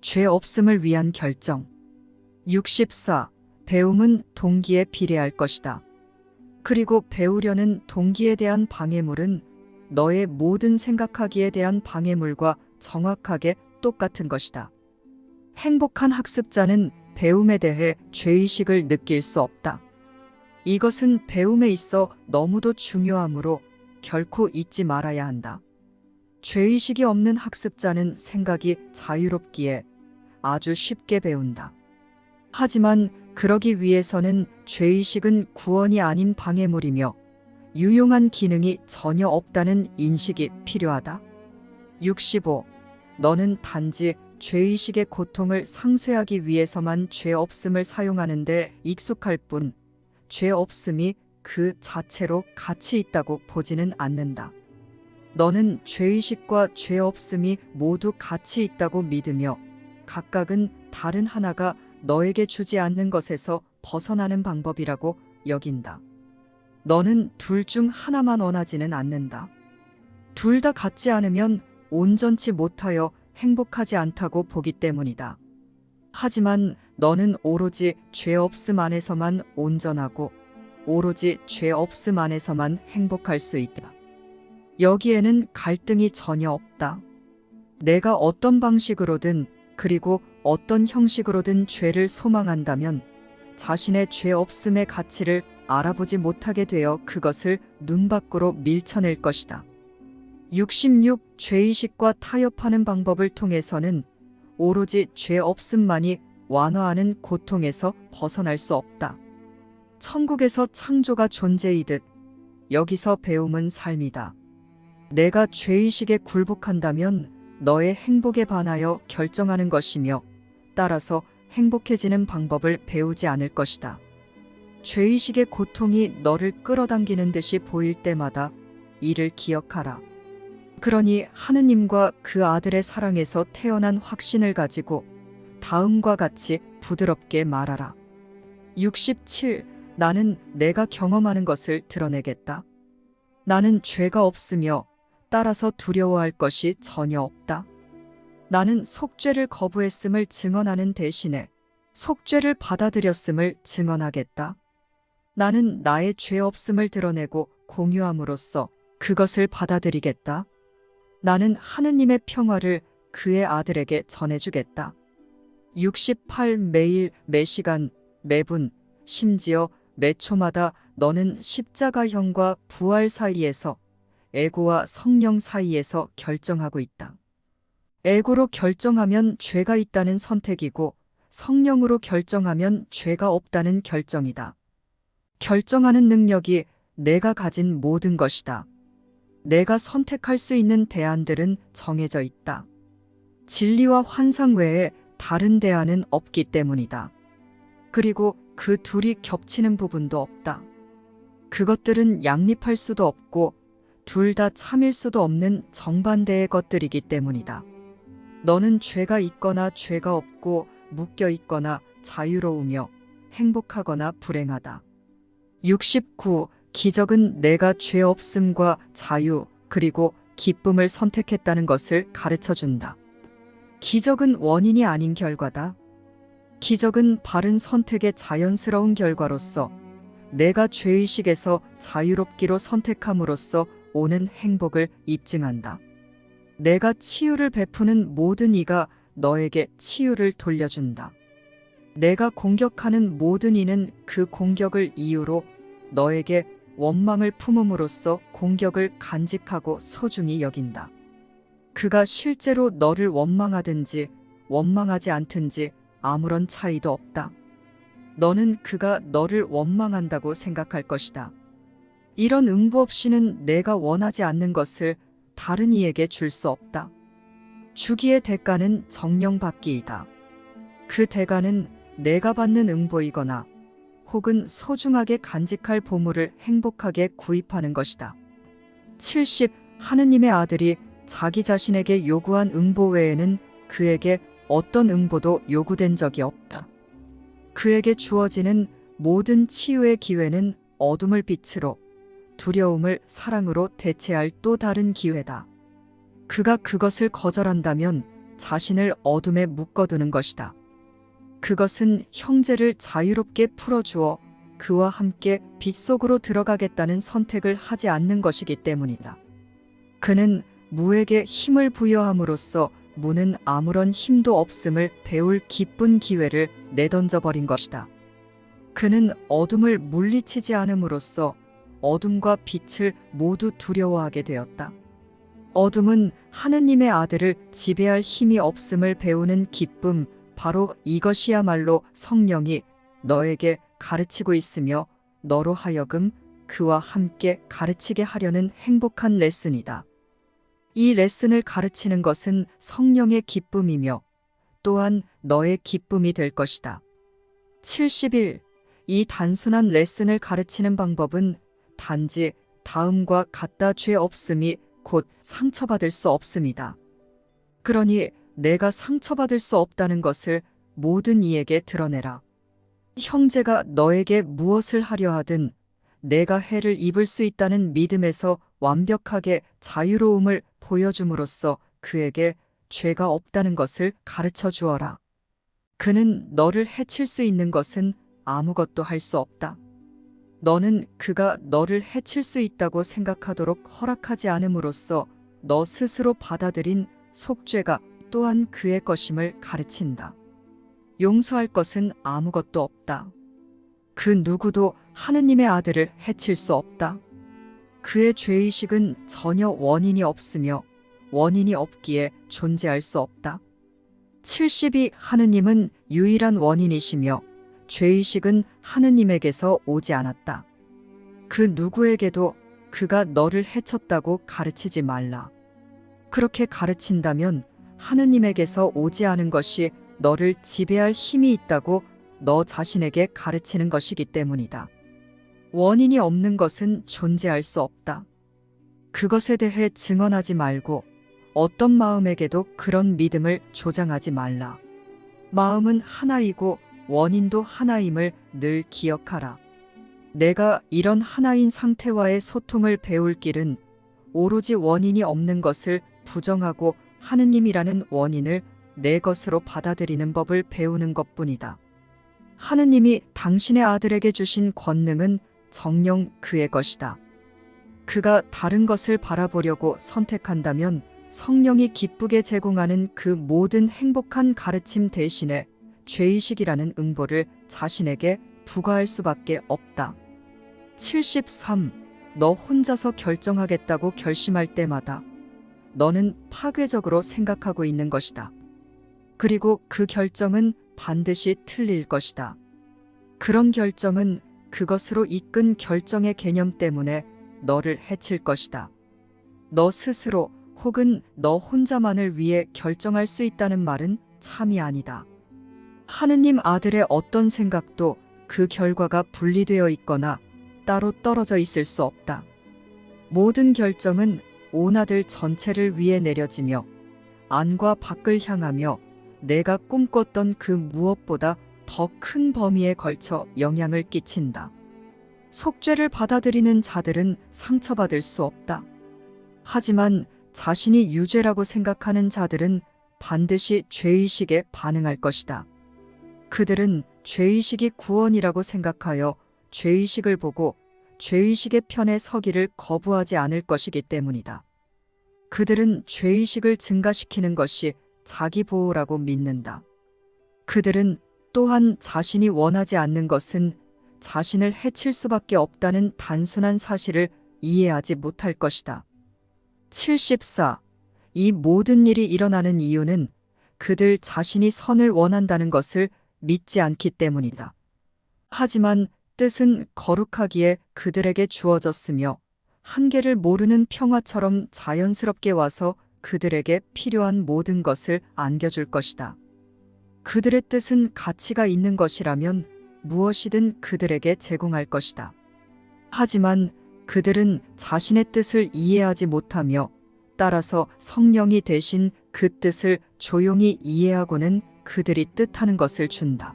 죄 없음을 위한 결정. 64. 배움은 동기에 비례할 것이다. 그리고 배우려는 동기에 대한 방해물은 너의 모든 생각하기에 대한 방해물과 정확하게 똑같은 것이다. 행복한 학습자는 배움에 대해 죄의식을 느낄 수 없다. 이것은 배움에 있어 너무도 중요하므로 결코 잊지 말아야 한다. 죄의식이 없는 학습자는 생각이 자유롭기에 아주 쉽게 배운다. 하지만 그러기 위해서는 죄의식은 구원이 아닌 방해물이며 유용한 기능이 전혀 없다는 인식이 필요하다. 65. 너는 단지 죄의식의 고통을 상쇄하기 위해서만 죄 없음을 사용하는데 익숙할 뿐, 죄 없음이 그 자체로 가치 있다고 보지는 않는다. 너는 죄의식과 죄 없음이 모두 가치 있다고 믿으며 각각은 다른 하나가 너에게 주지 않는 것에서 벗어나는 방법이라고 여긴다. 너는 둘 중 하나만 원하지는 않는다. 둘 다 같지 않으면 온전치 못하여 행복하지 않다고 보기 때문이다. 하지만 너는 오로지 죄 없음 안에서만 온전하고 오로지 죄 없음 안에서만 행복할 수 있다. 여기에는 갈등이 전혀 없다. 내가 어떤 방식으로든 그리고 어떤 형식으로든 죄를 소망한다면 자신의 죄 없음의 가치를 알아보지 못하게 되어 그것을 눈 밖으로 밀쳐낼 것이다. 66. 죄의식과 타협하는 방법을 통해서는 오로지 죄 없음만이 완화하는 고통에서 벗어날 수 없다. 천국에서 창조가 존재이듯 여기서 배움은 삶이다. 내가 죄의식에 굴복한다면 너의 행복에 반하여 결정하는 것이며 따라서 행복해지는 방법을 배우지 않을 것이다. 죄의식의 고통이 너를 끌어당기는 듯이 보일 때마다 이를 기억하라. 그러니 하느님과 그 아들의 사랑에서 태어난 확신을 가지고 다음과 같이 부드럽게 말하라. 67. 나는 내가 경험하는 것을 드러내겠다. 나는 죄가 없으며 따라서 두려워할 것이 전혀 없다. 나는 속죄를 거부했음을 증언하는 대신에 속죄를 받아들였음을 증언하겠다. 나는 나의 죄 없음을 드러내고 공유함으로써 그것을 받아들이겠다. 나는 하느님의 평화를 그의 아들에게 전해주겠다. 68 매일 매 시간 매분 심지어 매 초마다 너는 십자가형과 부활 사이에서 에고와 성령 사이에서 결정하고 있다. 에고로 결정하면 죄가 있다는 선택이고 성령으로 결정하면 죄가 없다는 결정이다. 결정하는 능력이 내가 가진 모든 것이다. 내가 선택할 수 있는 대안들은 정해져 있다. 진리와 환상 외에 다른 대안은 없기 때문이다. 그리고 그 둘이 겹치는 부분도 없다. 그것들은 양립할 수도 없고 둘 다 참일 수도 없는 정반대의 것들이기 때문이다. 너는 죄가 있거나 죄가 없고 묶여 있거나 자유로우며 행복하거나 불행하다. 69. 기적은 내가 죄 없음과 자유 그리고 기쁨을 선택했다는 것을 가르쳐 준다. 기적은 원인이 아닌 결과다. 기적은 바른 선택의 자연스러운 결과로서 내가 죄의식에서 자유롭기로 선택함으로써 오는 행복을 입증한다. 내가 치유를 베푸는 모든 이가 너에게 치유를 돌려준다. 내가 공격하는 모든 이는 그 공격을 이유로 너에게 원망을 품음으로써 공격을 간직하고 소중히 여긴다. 그가 실제로 너를 원망하든지 원망하지 않든지 아무런 차이도 없다. 너는 그가 너를 원망한다고 생각할 것이다. 이런 응보 없이는 내가 원하지 않는 것을 다른 이에게 줄 수 없다. 주기의 대가는 정령받기이다. 그 대가는 내가 받는 응보이거나 혹은 소중하게 간직할 보물을 행복하게 구입하는 것이다. 70. 하느님의 아들이 자기 자신에게 요구한 응보 외에는 그에게 어떤 응보도 요구된 적이 없다. 그에게 주어지는 모든 치유의 기회는 어둠을 빛으로, 두려움을 사랑으로 대체할 또 다른 기회다. 그가 그것을 거절한다면 자신을 어둠에 묶어두는 것이다. 그것은 형제를 자유롭게 풀어주어 그와 함께 빛 속으로 들어가겠다는 선택을 하지 않는 것이기 때문이다. 그는 무에게 힘을 부여함으로써 무는 아무런 힘도 없음을 배울 기쁜 기회를 내던져 버린 것이다. 그는 어둠을 물리치지 않음으로써 어둠과 빛을 모두 두려워하게 되었다. 어둠은 하느님의 아들을 지배할 힘이 없음을 배우는 기쁨, 바로 이것이야말로 성령이 너에게 가르치고 있으며 너로 하여금 그와 함께 가르치게 하려는 행복한 레슨이다. 이 레슨을 가르치는 것은 성령의 기쁨이며 또한 너의 기쁨이 될 것이다. 70일 이 단순한 레슨을 가르치는 방법은 단지 다음과 같다 죄 없음이 곧 상처받을 수 없습니다. 그러니 내가 상처받을 수 없다는 것을 모든 이에게 드러내라. 형제가 너에게 무엇을 하려 하든 내가 해를 입을 수 있다는 믿음에서 완벽하게 자유로움을 보여줌으로써 그에게 죄가 없다는 것을 가르쳐 주어라. 그는 너를 해칠 수 있는 것은 아무것도 할 수 없다. 너는 그가 너를 해칠 수 있다고 생각하도록 허락하지 않음으로써 너 스스로 받아들인 속죄가 또한 그의 것임을 가르친다. 용서할 것은 아무것도 없다. 그 누구도 하느님의 아들을 해칠 수 없다. 그의 죄의식은 전혀 원인이 없으며 원인이 없기에 존재할 수 없다. 70이 하느님은 유일한 원인이시며 죄의식은 하느님에게서 오지 않았다. 그 누구에게도 그가 너를 해쳤다고 가르치지 말라. 그렇게 가르친다면 하느님에게서 오지 않은 것이 너를 지배할 힘이 있다고 너 자신에게 가르치는 것이기 때문이다. 원인이 없는 것은 존재할 수 없다. 그것에 대해 증언하지 말고 어떤 마음에게도 그런 믿음을 조장하지 말라. 마음은 하나이고 원인도 하나임을 늘 기억하라. 내가 이런 하나인 상태와의 소통을 배울 길은 오로지 원인이 없는 것을 부정하고 하느님이라는 원인을 내 것으로 받아들이는 법을 배우는 것 뿐이다. 하느님이 당신의 아들에게 주신 권능은 정령 그의 것이다. 그가 다른 것을 바라보려고 선택한다면 성령이 기쁘게 제공하는 그 모든 행복한 가르침 대신에 죄의식이라는 응보를 자신에게 부과할 수밖에 없다. 73. 너 혼자서 결정하겠다고 결심할 때마다 너는 파괴적으로 생각하고 있는 것이다. 그리고 그 결정은 반드시 틀릴 것이다. 그런 결정은 그것으로 이끈 결정의 개념 때문에 너를 해칠 것이다. 너 스스로 혹은 너 혼자만을 위해 결정할 수 있다는 말은 참이 아니다. 하느님 아들의 어떤 생각도 그 결과가 분리되어 있거나 따로 떨어져 있을 수 없다. 모든 결정은 온 아들 전체를 위해 내려지며 안과 밖을 향하며 내가 꿈꿨던 그 무엇보다 더 큰 범위에 걸쳐 영향을 끼친다. 속죄를 받아들이는 자들은 상처받을 수 없다. 하지만 자신이 유죄라고 생각하는 자들은 반드시 죄의식에 반응할 것이다. 그들은 죄의식이 구원이라고 생각하여 죄의식을 보고 죄의식의 편에 서기를 거부하지 않을 것이기 때문이다. 그들은 죄의식을 증가시키는 것이 자기 보호라고 믿는다. 그들은 또한 자신이 원하지 않는 것은 자신을 해칠 수밖에 없다는 단순한 사실을 이해하지 못할 것이다. 74. 이 모든 일이 일어나는 이유는 그들 자신이 선을 원한다는 것을 믿지 않기 때문이다. 하지만 뜻은 거룩하기에 그들에게 주어졌으며 한계를 모르는 평화처럼 자연스럽게 와서 그들에게 필요한 모든 것을 안겨줄 것이다. 그들의 뜻은 가치가 있는 것이라면 무엇이든 그들에게 제공할 것이다. 하지만 그들은 자신의 뜻을 이해하지 못하며 따라서 성령이 대신 그 뜻을 조용히 이해하고는 그들이 뜻하는 것을 준다.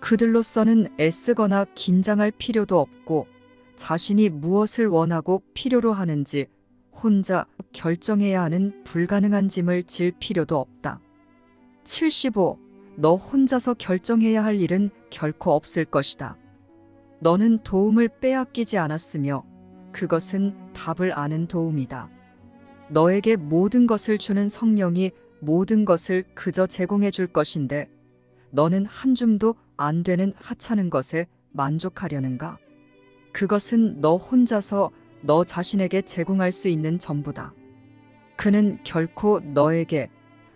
그들로서는 애쓰거나 긴장할 필요도 없고 자신이 무엇을 원하고 필요로 하는지 혼자 결정해야 하는 불가능한 짐을 질 필요도 없다. 75. 너 혼자서 결정해야 할 일은 결코 없을 것이다. 너는 도움을 빼앗기지 않았으며 그것은 답을 아는 도움이다. 너에게 모든 것을 주는 성령이 모든 것을 그저 제공해 줄 것인데 너는 한 줌도 안 되는 하찮은 것에 만족하려는가? 그것은 너 혼자서 너 자신에게 제공할 수 있는 전부다. 그는 결코 너에게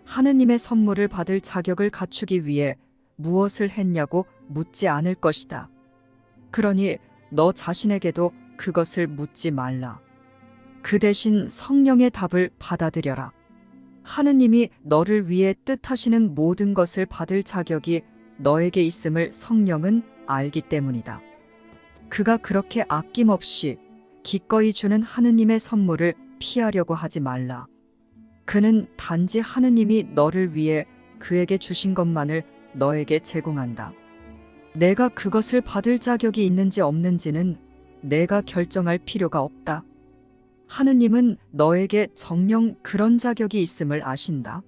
하느님의 선물을 받을 자격을 갖추기 위해 무엇을 했냐고 묻지 않을 것이다. 그러니 너 자신에게도 그것을 묻지 말라. 그 대신 성령의 답을 받아들여라. 하느님이 너를 위해 뜻하시는 모든 것을 받을 자격이 너에게 있음을 성령은 알기 때문이다. 그가 그렇게 아낌없이 기꺼이 주는 하느님의 선물을 피하려고 하지 말라. 그는 단지 하느님이 너를 위해 그에게 주신 것만을 너에게 제공한다. 내가 그것을 받을 자격이 있는지 없는지는 내가 결정할 필요가 없다. 하느님은 너에게 정령 그런 자격이 있음을 아신다.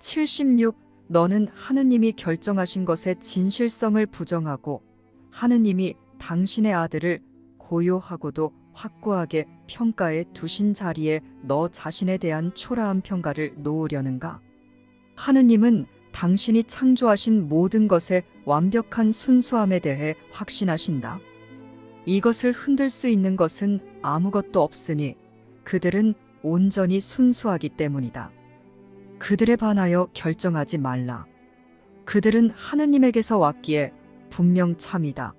76. 너는 하느님이 결정하신 것의 진실성을 부정하고 하느님이 당신의 아들을 고요하고도 확고하게 평가에 두신 자리에 너 자신에 대한 초라한 평가를 놓으려는가? 하느님은 당신이 창조하신 모든 것의 완벽한 순수함에 대해 확신하신다. 이것을 흔들 수 있는 것은 아무것도 없으니 그들은 온전히 순수하기 때문이다. 그들에 반하여 결정하지 말라. 그들은 하느님에게서 왔기에 분명 참이다.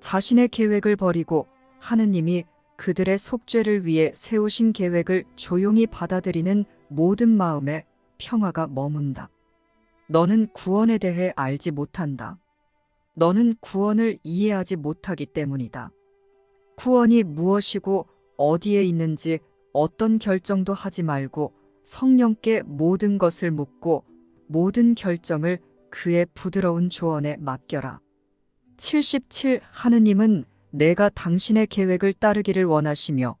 자신의 계획을 버리고 하느님이 그들의 속죄를 위해 세우신 계획을 조용히 받아들이는 모든 마음에 평화가 머문다. 너는 구원에 대해 알지 못한다. 너는 구원을 이해하지 못하기 때문이다. 구원이 무엇이고 어디에 있는지 어떤 결정도 하지 말고 성령께 모든 것을 묻고 모든 결정을 그의 부드러운 조언에 맡겨라. 77 하느님은 내가 당신의 계획을 따르기를 원하시며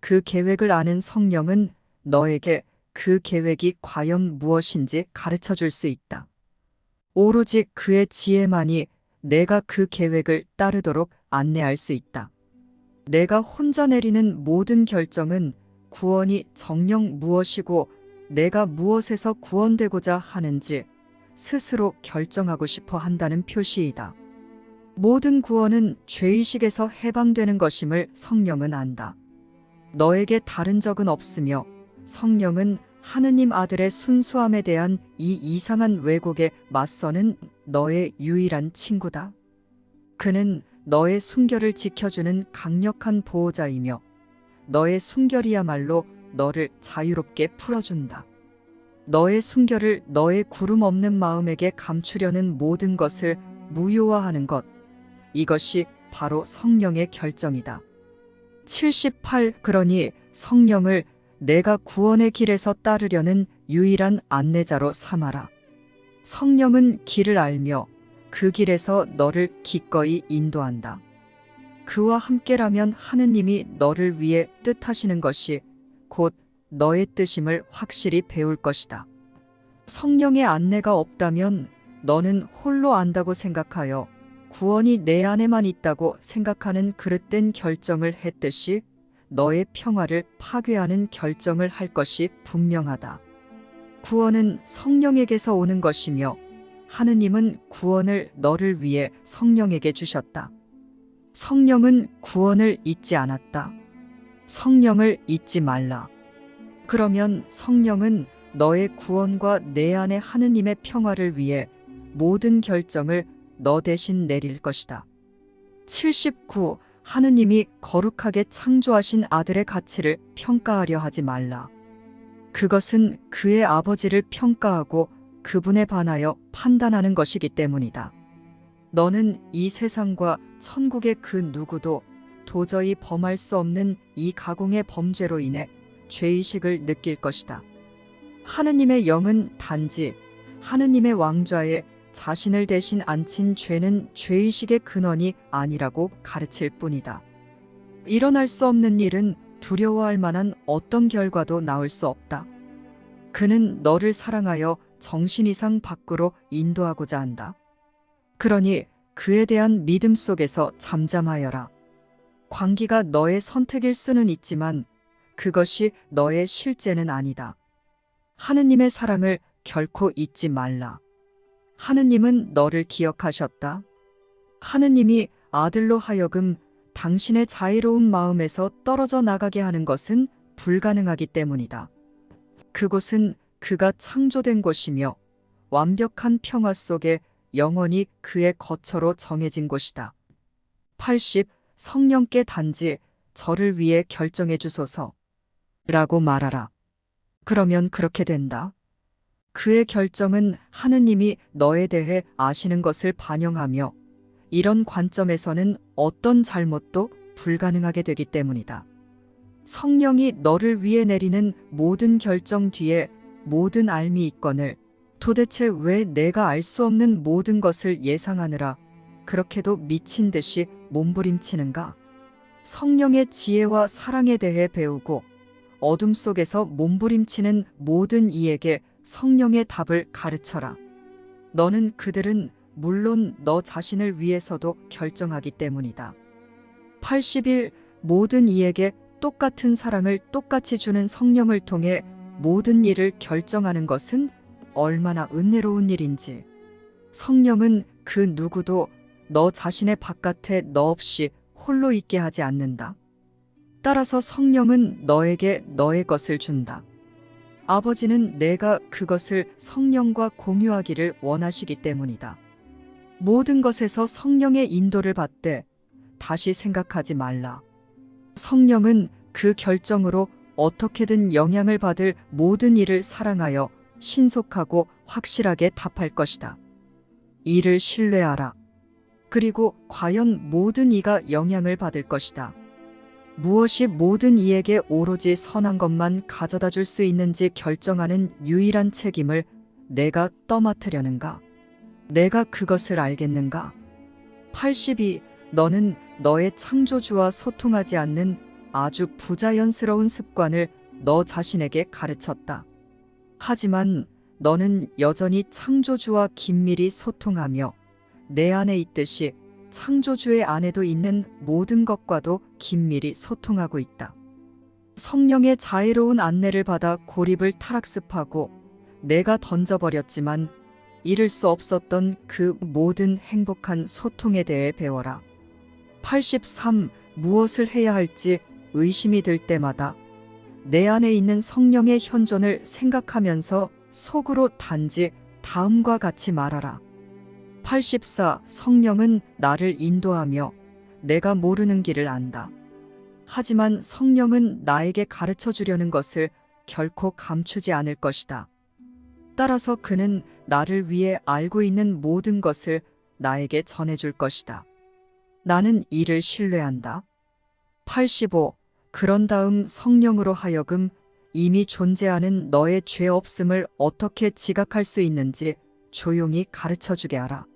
그 계획을 아는 성령은 너에게 그 계획이 과연 무엇인지 가르쳐 줄 수 있다. 오로지 그의 지혜만이 내가 그 계획을 따르도록 안내할 수 있다. 내가 혼자 내리는 모든 결정은 구원이 정령 무엇이고 내가 무엇에서 구원되고자 하는지 스스로 결정하고 싶어 한다는 표시이다. 모든 구원은 죄의식에서 해방되는 것임을 성령은 안다. 너에게 다른 적은 없으며 성령은 하느님 아들의 순수함에 대한 이 이상한 왜곡에 맞서는 너의 유일한 친구다. 그는 너의 순결을 지켜주는 강력한 보호자이며 너의 순결이야말로 너를 자유롭게 풀어준다. 너의 순결을 너의 구름 없는 마음에게 감추려는 모든 것을 무효화하는 것. 이것이 바로 성령의 결정이다. 78 그러니 성령을 내가 구원의 길에서 따르려는 유일한 안내자로 삼아라. 성령은 길을 알며 그 길에서 너를 기꺼이 인도한다. 그와 함께라면 하느님이 너를 위해 뜻하시는 것이 곧 너의 뜻임을 확실히 배울 것이다. 성령의 안내가 없다면 너는 홀로 안다고 생각하여 구원이 내 안에만 있다고 생각하는 그릇된 결정을 했듯이 너의 평화를 파괴하는 결정을 할 것이 분명하다. 구원은 성령에게서 오는 것이며 하느님은 구원을 너를 위해 성령에게 주셨다. 성령은 구원을 잊지 않았다. 성령을 잊지 말라. 그러면 성령은 너의 구원과 내 안의 하느님의 평화를 위해 모든 결정을 너 대신 내릴 것이다. 79. 하느님이 거룩하게 창조하신 아들의 가치를 평가하려 하지 말라. 그것은 그의 아버지를 평가하고 그분에 반하여 판단하는 것이기 때문이다. 너는 이 세상과 천국의 그 누구도 도저히 범할 수 없는 이 가공의 범죄로 인해 죄의식을 느낄 것이다. 하느님의 영은 단지 하느님의 왕좌에 자신을 대신 앉힌 죄는 죄의식의 근원이 아니라고 가르칠 뿐이다. 일어날 수 없는 일은 두려워할 만한 어떤 결과도 나올 수 없다. 그는 너를 사랑하여 정신 이상 밖으로 인도하고자 한다. 그러니 그에 대한 믿음 속에서 잠잠하여라. 광기가 너의 선택일 수는 있지만 그것이 너의 실제는 아니다. 하느님의 사랑을 결코 잊지 말라. 하느님은 너를 기억하셨다. 하느님이 아들로 하여금 당신의 자유로운 마음에서 떨어져 나가게 하는 것은 불가능하기 때문이다. 그곳은 그가 창조된 곳이며 완벽한 평화 속에 영원히 그의 거처로 정해진 곳이다. 80. 성령께 단지 저를 위해 결정해 주소서. 라고 말하라. 그러면 그렇게 된다. 그의 결정은 하느님이 너에 대해 아시는 것을 반영하며 이런 관점에서는 어떤 잘못도 불가능하게 되기 때문이다. 성령이 너를 위해 내리는 모든 결정 뒤에 모든 알미 있건을 도대체 왜 내가 알 수 없는 모든 것을 예상하느라 그렇게도 미친 듯이 몸부림치는가? 성령의 지혜와 사랑에 대해 배우고 어둠 속에서 몸부림치는 모든 이에게 성령의 답을 가르쳐라. 너는 그들은 물론 너 자신을 위해서도 결정하기 때문이다. 80일 모든 이에게 똑같은 사랑을 똑같이 주는 성령을 통해 모든 일을 결정하는 것은 얼마나 은혜로운 일인지. 성령은 그 누구도 너 자신의 바깥에 너 없이 홀로 있게 하지 않는다. 따라서 성령은 너에게 너의 것을 준다. 아버지는 내가 그것을 성령과 공유하기를 원하시기 때문이다. 모든 것에서 성령의 인도를 받되 다시 생각하지 말라. 성령은 그 결정으로 어떻게든 영향을 받을 모든 일을 사랑하여 신속하고 확실하게 답할 것이다. 이를 신뢰하라. 그리고 과연 모든 이가 영향을 받을 것이다. 무엇이 모든 이에게 오로지 선한 것만 가져다 줄 수 있는지 결정하는 유일한 책임을 내가 떠맡으려는가? 내가 그것을 알겠는가? 82. 너는 너의 창조주와 소통하지 않는 아주 부자연스러운 습관을 너 자신에게 가르쳤다. 하지만 너는 여전히 창조주와 긴밀히 소통하며 내 안에 있듯이 창조주의 안에도 있는 모든 것과도 긴밀히 소통하고 있다. 성령의 자애로운 안내를 받아 고립을 타락습하고 내가 던져버렸지만 잃을 수 없었던 그 모든 행복한 소통에 대해 배워라. 83. 무엇을 해야 할지 의심이 들 때마다 내 안에 있는 성령의 현존을 생각하면서 속으로 단지 다음과 같이 말하라. 84. 성령은 나를 인도하며 내가 모르는 길을 안다. 하지만 성령은 나에게 가르쳐 주려는 것을 결코 감추지 않을 것이다. 따라서 그는 나를 위해 알고 있는 모든 것을 나에게 전해줄 것이다. 나는 이를 신뢰한다. 85. 그런 다음 성령으로 하여금 이미 존재하는 너의 죄 없음을 어떻게 지각할 수 있는지 조용히 가르쳐 주게 하라.